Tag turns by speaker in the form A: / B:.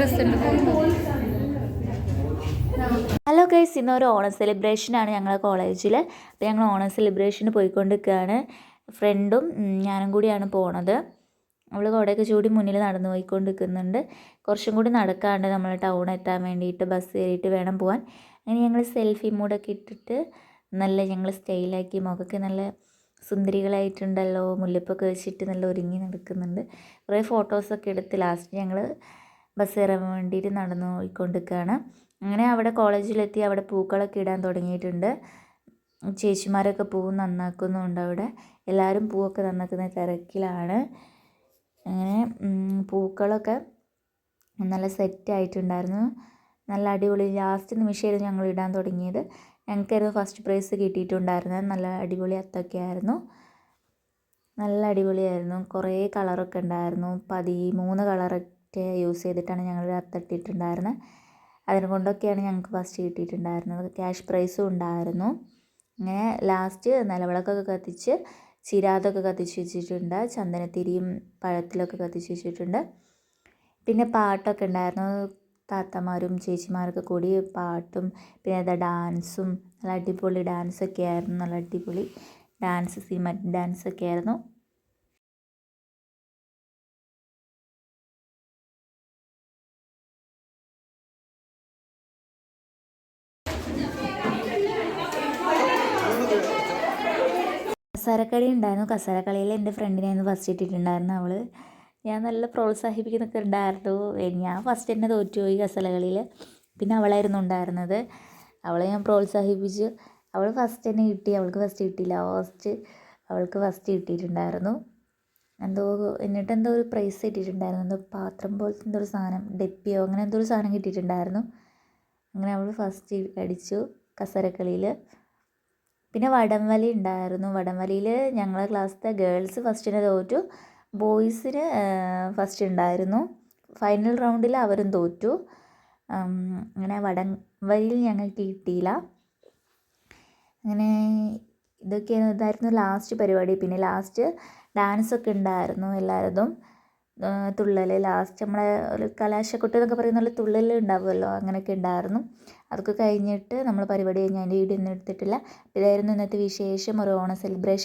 A: രസമുണ്ട് hello guys ഇന്നൊരു ഓണം സെലിബ്രേഷനാണ് ഞങ്ങളെ കോളേജിൽ അപ്പോൾ ഞങ്ങൾ ഓണം സെലിബ്രേഷന് പോയിക്കൊണ്ടിരിക്കുകയാണ് ഫ്രണ്ടും ഞാനും കൂടിയാണ് പോണത്. അവൾ കുടയൊക്കെ ചൂടി മുന്നിൽ നടന്നു പോയിക്കൊണ്ടിരിക്കുന്നുണ്ട്. കുറച്ചും കൂടി നടക്കാണ്ട് നമ്മൾ ടൗൺ എത്താൻ വേണ്ടിയിട്ട് ബസ് കയറിയിട്ട് വേണം പോകാൻ അങ്ങനെ ഞങ്ങൾ സെൽഫി മൂടൊക്കെ ഇട്ടിട്ട് നല്ല ഞങ്ങൾ സ്റ്റൈലാക്കി മുഖമൊക്കെ നല്ല സുന്ദരികളായിട്ടുണ്ടല്ലോ മുല്ലപ്പൊക്കെ വെച്ചിട്ട് നല്ല ഒരുങ്ങി നടക്കുന്നുണ്ട്. കുറേ ഫോട്ടോസൊക്കെ എടുത്ത് ലാസ്റ്റ് ഞങ്ങൾ ബസ് കയറാൻ വേണ്ടിയിട്ട് നടന്നു പോയിക്കൊണ്ടിരിക്കുകയാണ്. അങ്ങനെ അവിടെ കോളേജിലെത്തി അവിടെ പൂക്കളൊക്കെ ഇടാൻ തുടങ്ങിയിട്ടുണ്ട്. ചേച്ചിമാരൊക്കെ പൂവ് നന്നാക്കുന്നുണ്ട് അവിടെ. എല്ലാവരും പൂവൊക്കെ നന്നാക്കുന്ന തിരക്കിലാണ്. അങ്ങനെ പൂക്കളൊക്കെ നല്ല സെറ്റായിട്ടുണ്ടായിരുന്നു നല്ല അടിപൊളി ലാസ്റ്റ് നിമിഷമായിരുന്നു ഞങ്ങൾ ഇടാൻ തുടങ്ങിയത്. ഞങ്ങൾക്കായിരുന്നു ഫസ്റ്റ് പ്രൈസ് കിട്ടിയിട്ടുണ്ടായിരുന്നത്. നല്ല അടിപൊളി അത്തൊക്കെ ആയിരുന്നു. നല്ല അടിപൊളിയായിരുന്നു. കുറേ കളറൊക്കെ ഉണ്ടായിരുന്നു. പതിമൂന്ന് കളറൊക്കെ യൂസ് ചെയ്തിട്ടാണ് ഞങ്ങൾ അത്തിട്ടിട്ടുണ്ടായിരുന്നത് അതിനെ കൊണ്ടൊക്കെയാണ് ഞങ്ങൾക്ക് ഫസ്റ്റ് കിട്ടിയിട്ടുണ്ടായിരുന്നത്. ക്യാഷ് പ്രൈസും ഉണ്ടായിരുന്നു. അങ്ങനെ ലാസ്റ്റ് നിലവിളക്കൊക്കെ കത്തിച്ച് ചിരാതൊക്കെ കത്തിച്ച് വെച്ചിട്ടുണ്ട്. ചന്ദനത്തിരിയും പഴത്തിലൊക്കെ കത്തിച്ച് വെച്ചിട്ടുണ്ട്. പിന്നെ പാട്ടൊക്കെ ഉണ്ടായിരുന്നു. താത്തമാരും ചേച്ചിമാരൊക്കെ കൂടി പാട്ടും പിന്നെ അതാ ഡാൻസും നല്ല അടിപൊളി ഡാൻസൊക്കെ ആയിരുന്നു. നല്ല അടിപൊളി ഡാൻസ് സിനിമ ഡാൻസൊക്കെ ആയിരുന്നു. കസേരക്കളി ഉണ്ടായിരുന്നു. കസേരക്കളിയിൽ എന്റെ ഫ്രണ്ടിനെയാണ് ഫസ്റ്റ് ഇട്ടിട്ടുണ്ടായിരുന്നു അവൾ ഞാൻ നല്ല പ്രോത്സാഹിപ്പിക്കുന്നൊക്കെ ഉണ്ടായിരുന്നു. ഞാൻ ഫസ്റ്റ് തന്നെ തോറ്റുപോയി കസലകളിയിൽ പിന്നെ അവളായിരുന്നു ഉണ്ടായിരുന്നത്. അവളെ ഞാൻ പ്രോത്സാഹിപ്പിച്ചു അവൾ ഫസ്റ്റ് തന്നെ കിട്ടി. അവൾക്ക് ഫസ്റ്റ് കിട്ടിയില്ല. ലാസ്റ്റ് അവൾക്ക് ഫസ്റ്റ് കിട്ടിയിട്ടുണ്ടായിരുന്നു. എന്തോ എന്നിട്ട് എന്തോ ഒരു പ്രൈസ് കിട്ടിയിട്ടുണ്ടായിരുന്നു എന്തോ പാത്രം പോലത്തെ എന്തോ ഒരു സാധനം ഡെപ്പിയോ അങ്ങനെ എന്തോ ഒരു സാധനം കിട്ടിയിട്ടുണ്ടായിരുന്നു. അങ്ങനെ അവൾ ഫസ്റ്റ് അടിച്ചു കസേരക്കളിയിൽ. പിന്നെ വടംവലി ഉണ്ടായിരുന്നു. വടംവലിയിൽ ഞങ്ങളെ ക്ലാസ്സിലത്തെ ഗേൾസ് ഫസ്റ്റിന് തോറ്റു. ബോയ്സിന് ഫസ്റ്റ് ഉണ്ടായിരുന്നു. ഫൈനൽ റൗണ്ടിൽ അവരും തോറ്റു. അങ്ങനെ വടംവലിയിൽ ഞങ്ങൾക്ക് കിട്ടിയില്ല. അങ്ങനെ ഇതൊക്കെയാണ് ഇതായിരുന്നു ലാസ്റ്റ് പരിപാടി. പിന്നെ ലാസ്റ്റ് ഡാൻസൊക്കെ ഉണ്ടായിരുന്നു എല്ലാവരതും തുള്ളൽ ലാസ്റ്റ് നമ്മളെ ഒരു കലാശക്കൊട്ട് എന്നൊക്കെ പറയുന്ന പോലെ തുള്ളൽ ഉണ്ടാവുമല്ലോ അങ്ങനെയൊക്കെ ഉണ്ടായിരുന്നു. അതൊക്കെ കഴിഞ്ഞിട്ട് നമ്മൾ പരിപാടി കഴിഞ്ഞ് അതിന്റെ വീഡിയോ ഒന്നും എടുത്തിട്ടില്ല. ഇതായിരുന്നു ഇന്നത്തെ വിശേഷം ഒരു ഓണ സെലിബ്രേഷൻ